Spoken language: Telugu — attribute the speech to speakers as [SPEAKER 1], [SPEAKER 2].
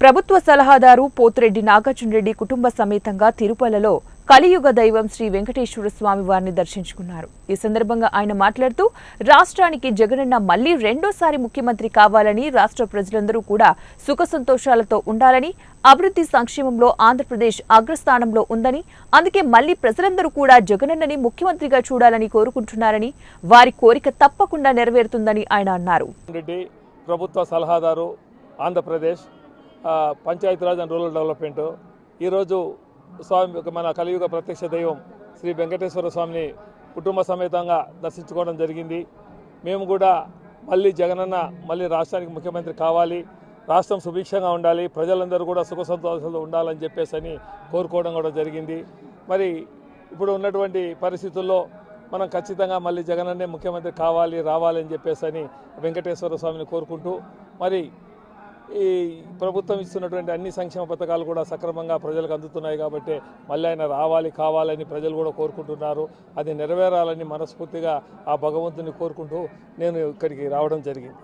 [SPEAKER 1] ప్రభుత్వ సలహాదారు పోతిరెడ్డి నాగార్జునరెడ్డి కుటుంబ సమేతంగా తిరుపలలో కలియుగ దైవం శ్రీ వెంకటేశ్వర స్వామి వారిని దర్శించుకున్నారు. ఈ సందర్భంగా ఆయన మాట్లాడుతూ రాష్ట్రానికి జగనన్న మళ్ళీ రెండోసారి ముఖ్యమంత్రి కావాలని రాష్ట్ర ప్రజలందరూ కూడా సుఖ సంతోషాలతో ఉండాలని అభివృద్ధి సంక్షేమంలో ఆంధ్రప్రదేశ్ అగ్రస్థానంలో ఉందని అందుకే మళ్ళీ ప్రజలందరూ కూడా జగనన్నని ముఖ్యమంత్రిగా చూడాలని కోరుకుంటున్నారని వారి కోరిక తప్పకుండా నెరవేరుతుందని ఆయన అన్నారు.
[SPEAKER 2] ప్రభుత్వ సలహాదారు Andhra Pradesh Panchayati Raj and rural development. ఈరోజు స్వామి మన కలియుగ ప్రత్యక్ష దైవం శ్రీ వెంకటేశ్వర స్వామిని కుటుంబ సమేతంగా దర్శించుకోవడం జరిగింది. మేము కూడా మళ్ళీ జగనన్న మళ్ళీ రాష్ట్రానికి ముఖ్యమంత్రి కావాలి. రాష్ట్రం సుభిక్షంగా ఉండాలి. ప్రజలందరూ కూడా సుఖ సంతోషాలతో ఉండాలని చెప్పేసి అని కోరుకోవడం కూడా జరిగింది. మరి ఇప్పుడు ఉన్నటువంటి పరిస్థితుల్లో మనం ఖచ్చితంగా మళ్ళీ జగనన్నే ముఖ్యమంత్రి కావాలి రావాలని చెప్పేసి అని వెంకటేశ్వర స్వామిని కోరుకుంటూ మరి ఈ ప్రభుత్వం ఇస్తున్నటువంటి అన్ని సంక్షేమ పథకాలు కూడా సక్రమంగా ప్రజలకు అందుతున్నాయి కాబట్టి మళ్ళీ ఆయన రావాలి కావాలని ప్రజలు కూడా కోరుకుంటున్నారు. అది నెరవేరాలని మనస్ఫూర్తిగా ఆ భగవంతుని కోరుకుంటూ నేను ఇక్కడికి రావడం జరిగింది.